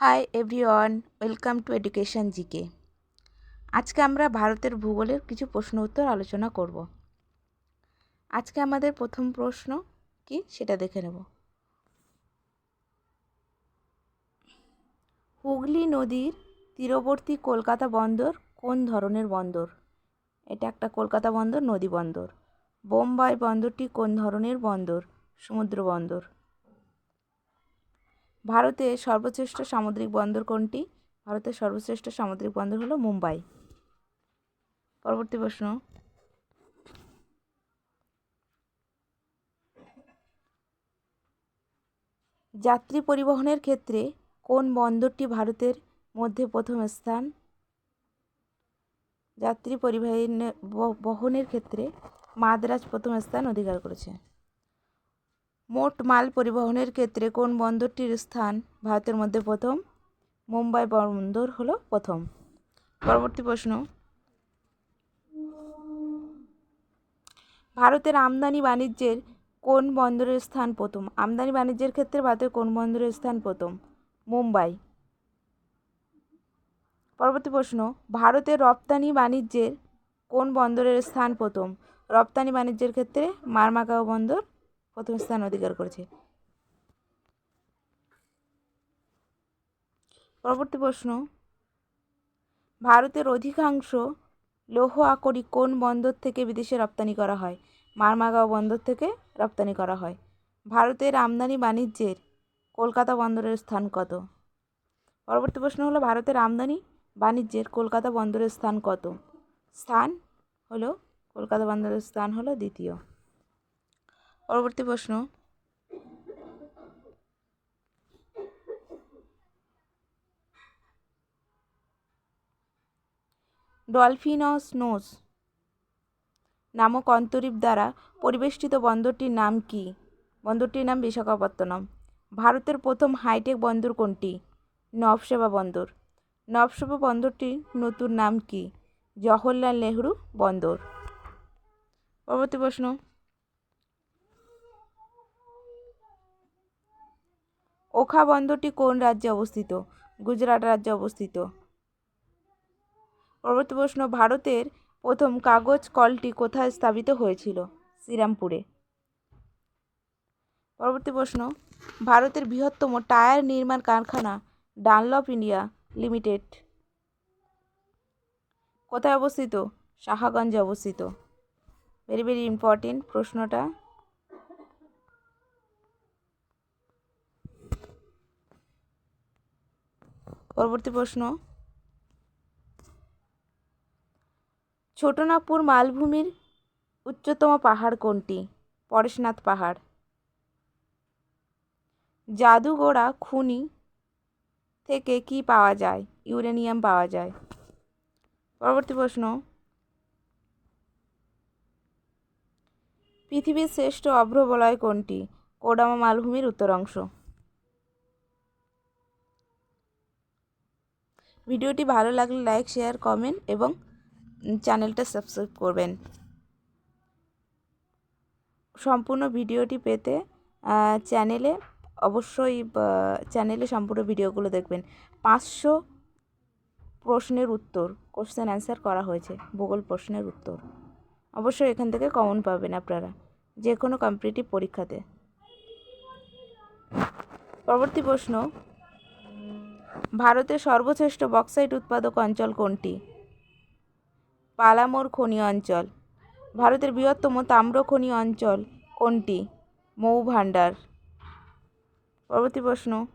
Hi everyone, welcome to education GK. আজকে আমরা ভারতের ভূগোলের কিছু প্রশ্ন উত্তর আলোচনা করব। আজকে আমাদের প্রথম প্রশ্ন কি সেটা দেখে নেব। হুগলি নদীর তীরবর্তী কলকাতা বন্দর কোন ধরনের বন্দর? এটা একটা কলকাতা বন্দর, নদী বন্দর। বোম্বাই বন্দরটি কোন ধরনের বন্দর? সমুদ্র বন্দর। ভারতের সর্বশ্রেষ্ঠ সামুদ্রিক বন্দর কোনটি? ভারতের সর্বশ্রেষ্ঠ সামুদ্রিক বন্দর হলো মুম্বাই। পরবর্তী প্রশ্ন। যাত্রী পরিবহনের ক্ষেত্রে কোন বন্দরটি ভারতের মধ্যে প্রথম স্থান? যাত্রী পরিবহন বহনের ক্ষেত্রে মাদ্রাজ প্রথম স্থান অধিকার করেছে। মোট মাল পরিবহনের ক্ষেত্রে কোন বন্দরটির স্থান ভারতের মধ্যে প্রথম? মুম্বাই বন্দর হলো প্রথম। পরবর্তী প্রশ্ন। ভারতের আমদানি বাণিজ্যের কোন বন্দরের স্থান প্রথম? আমদানি বাণিজ্যের ক্ষেত্রে ভারতের কোন বন্দরের স্থান প্রথম? মুম্বাই। পরবর্তী প্রশ্ন, ভারতের রপ্তানি বাণিজ্যের কোন বন্দরের স্থান প্রথম? রপ্তানি বাণিজ্যের ক্ষেত্রে মারমাগাও বন্দর প্রথম স্থান অধিকার করেছে। পরবর্তী প্রশ্ন, ভারতের অধিকাংশ লৌহ আকরি কোন বন্দর থেকে বিদেশে রপ্তানি করা হয়? মারমাগাঁও বন্দর থেকে রপ্তানি করা হয়। ভারতের আমদানি বাণিজ্যের কলকাতা বন্দরের স্থান কত? পরবর্তী প্রশ্ন হলো, ভারতের আমদানি বাণিজ্যের কলকাতা বন্দরের স্থান কত? স্থান হলো, কলকাতা বন্দরের স্থান হলো দ্বিতীয়। পরবর্তী প্রশ্ন। ডলফিনস নোস নামক অন্তরীপ দ্বারা পরিবেষ্টিত বন্দরটির নাম কি? বন্দরটির নাম বিশাখাপত্তনম। ভারতের প্রথম হাইটেক বন্দর কোনটি? নবসেবা বন্দর। নবসেবা বন্দরটির নতুন নাম কি? জওহরলাল নেহরু বন্দর। পরবর্তী প্রশ্ন। ওখা বন্দরটি কোন রাজ্যে অবস্থিত? গুজরাট রাজ্যে অবস্থিত। পরবর্তী প্রশ্ন, ভারতের প্রথম কাগজ কলটি কোথায় স্থাপিত হয়েছিল? শ্রীরামপুরে। পরবর্তী প্রশ্ন, ভারতের বৃহত্তম টায়ার নির্মাণ কারখানা ডানলপ ইন্ডিয়া লিমিটেড কোথায় অবস্থিত? সাহাগঞ্জে অবস্থিত। ভেরি ভেরি ইম্পর্টেন্ট প্রশ্নটা। পরবর্তী প্রশ্ন। ছোটনাগপুর মালভূমির উচ্চতম পাহাড় কোনটি? পরেশনাথ পাহাড়। জাদুগোড়া, খুনি থেকে কি পাওয়া যায়? ইউরেনিয়াম পাওয়া যায়। পরবর্তী প্রশ্ন। পৃথিবীর শ্রেষ্ঠ অভ্রবলয় কোনটি? কোডামা মালভূমির উত্তর অংশ। ভিডিওটি ভালো লাগলে লাইক, শেয়ার, কমেন্ট এবং চ্যানেলটা সাবস্ক্রাইব করবেন। সম্পূর্ণ ভিডিওটি পেতে চ্যানেলে অবশ্যই চ্যানেলে সম্পূর্ণ ভিডিওগুলো দেখবেন। পাঁচশো প্রশ্নের উত্তর কোশ্চেন অ্যান্সার করা হয়েছে, ভূগোল প্রশ্নের উত্তর। অবশ্যই এখান থেকে কমন পাবেন আপনারা যে কোনো কম্পিটিটিভ পরীক্ষাতে। পরবর্তী প্রশ্ন ভারতের সর্বশ্রেষ্ঠ বক্সাইট উৎপাদক অঞ্চল কোনটি? পালামোর খনি অঞ্চল। ভারতের বৃহত্তম তাম্র খনি অঞ্চল কোনটি? মৌ ভাণ্ডার পরবর্তী প্রশ্ন।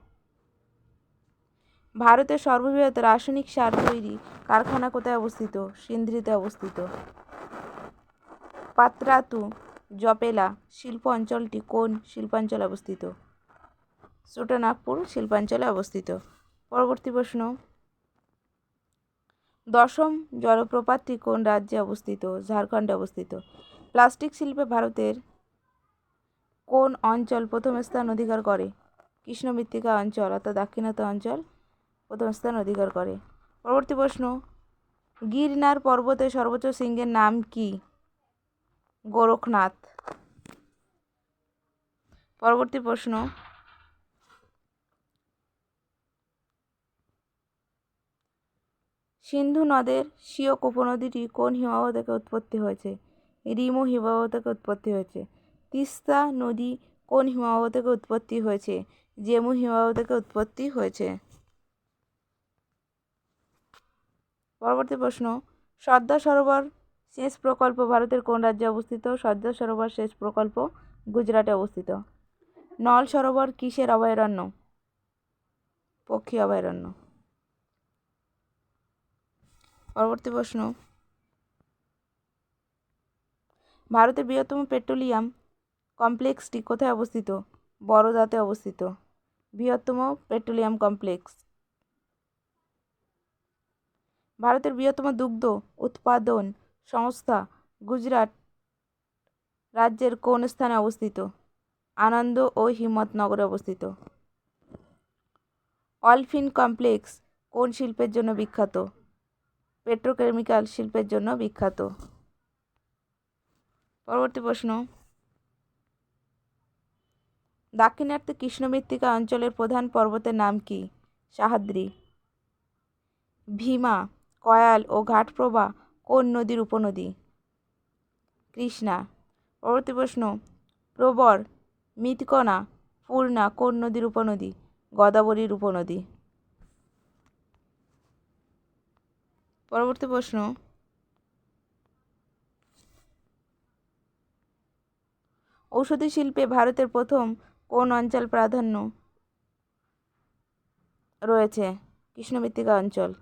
ভারতের সর্ববৃহৎ রাসায়নিক সার তৈরি কারখানা কোথায় অবস্থিত? সিন্ধ্রিতে অবস্থিত। পাত্রাতু, জপেলা শিল্প অঞ্চলটি কোন শিল্পাঞ্চলে অবস্থিত? ছোটনাগপুর শিল্পাঞ্চলে অবস্থিত। পরবর্তী প্রশ্ন। দশম জলপ্রপাতটি কোন রাজ্যে অবস্থিত, ঝাড়খণ্ডে অবস্থিত। প্লাস্টিক শিল্পে ভারতের কোন অঞ্চল প্রথম স্থান অধিকার করে? কৃষ্ণ মৃত্তিকা অঞ্চল অর্থাৎ দাক্ষিণাত্য অঞ্চল প্রথম স্থান অধিকার করে। পরবর্তী প্রশ্ন, গিরনার পর্বতের সর্বোচ্চ শৃঙ্গের নাম কি? গোরখনাথ। পরবর্তী প্রশ্ন সিন্ধু নদের স্বীয় উপনদীটি কোন হিমবাহ থেকে উৎপত্তি হয়েছে? রিমো হিমবাহ থেকে উৎপত্তি হয়েছে। তিস্তা নদী কোন হিমবাহ থেকে উৎপত্তি হয়েছে? জেমু হিমবাহ থেকে উৎপত্তি হয়েছে। পরবর্তী প্রশ্ন সর্দার সরোবর সেচ প্রকল্প ভারতের কোন রাজ্যে অবস্থিত? সর্দার সরোবর সেচ প্রকল্প গুজরাটে অবস্থিত। নল সরোবর কিসের অভয়ারণ্য? পক্ষী অভয়ারণ্য। পরবর্তী প্রশ্ন। ভারতের বৃহত্তম পেট্রোলিয়াম কমপ্লেক্সটি কোথায় অবস্থিত? বড়োদাতে অবস্থিত। বৃহত্তম পেট্রোলিয়াম কমপ্লেক্স। ভারতের বৃহত্তম দুগ্ধ উৎপাদন সংস্থা গুজরাট রাজ্যের কোন স্থানে অবস্থিত? আনন্দ ও হিম্মতনগরে অবস্থিত। অলফিন কমপ্লেক্স কোন শিল্পের জন্য বিখ্যাত? পেট্রোকেমিক্যাল শিল্পের জন্য বিখ্যাত। পরবর্তী প্রশ্ন। দাক্ষিণাত্যে কৃষ্ণ মৃত্তিকা অঞ্চলের প্রধান পর্বতের নাম কি? সাহাদ্রি। ভীমা, কয়াল ও ঘাটপ্রভা কোন নদীর উপনদী? কৃষ্ণা। পরবর্তী প্রশ্ন। প্রবর মিতকণা পূর্ণা কোন নদীর উপনদী? গোদাবরীর উপনদী। পরবর্তী প্রশ্ন। ঔষধি শিল্পে ভারতের প্রথম কোন অঞ্চল প্রাধান্য রয়েছে? কৃষ্ণমৃত্তিকা অঞ্চল।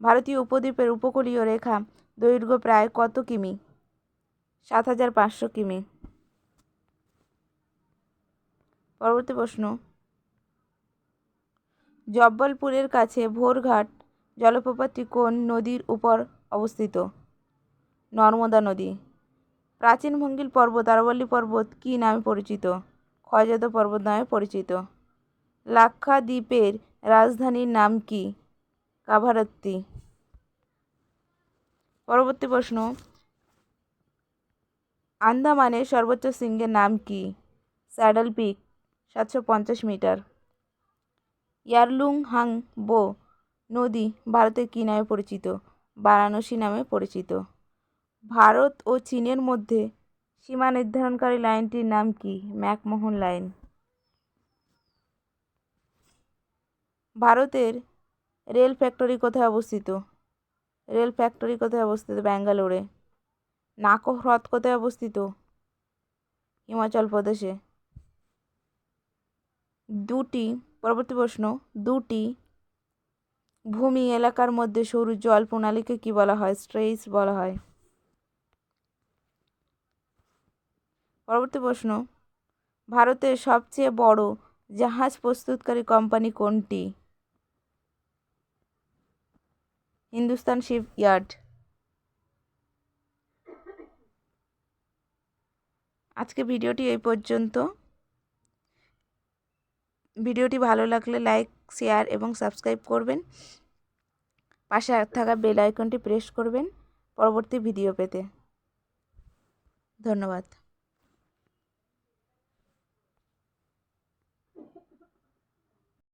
ভারতীয় উপদ্বীপের উপকূলীয় রেখা দৈর্ঘ্য প্রায় কত কিমি? সাত হাজার পাঁচশো কিমি। পরবর্তী প্রশ্ন। জব্বলপুরের কাছে ভোরঘাট জলপ্রপাতটি কোন নদীর উপর অবস্থিত? নর্মদা নদী। প্রাচীন ভঙ্গিল পর্বত, আরাবল্লী পর্বত কী নামে পরিচিত? ক্ষয়জাত পর্বত নামে পরিচিত। লাক্ষাদ্বীপের রাজধানীর নাম কি? কাভারাত্তি। পরবর্তী প্রশ্ন। আন্দামানের সর্বোচ্চ শৃঙ্গের নাম কি? স্যাডল পিক, সাতশো পঞ্চাশ মিটার। ইয়ারলুং হাং বো নদী ভারতের কী নামে পরিচিত? বারাণসী নামে পরিচিত। ভারত ও চীনের মধ্যে সীমা নির্ধারণকারী লাইনটির নাম কি? McMahon line. ভারতের রেল ফ্যাক্টরি কোথায় অবস্থিত? রেল ফ্যাক্টরি কোথায় অবস্থিত? ব্যাঙ্গালোরে। নাকো হ্রদ কোথায় অবস্থিত? হিমাচল প্রদেশে। দুটি, পরবর্তী প্রশ্ন, দুটি ভূমি এলাকার মধ্যে সরু জল প্রণালীকে কী বলা হয়? স্ট্রেইস বলা হয়। পরবর্তী প্রশ্ন। ভারতের সবচেয়ে বড় জাহাজ প্রস্তুতকারী কোম্পানি কোনটি? Hindustan ship yard. আজকে ভিডিওটি এই পর্যন্ত। ভিডিওটি ভালো লাগলে লাইক, শেয়ার এবং সাবস্ক্রাইব করবেন। পাশে থাকা বেল আইকনটি প্রেস করবেন। পরবর্তী ভিডিও পেতে। ধন্যবাদ।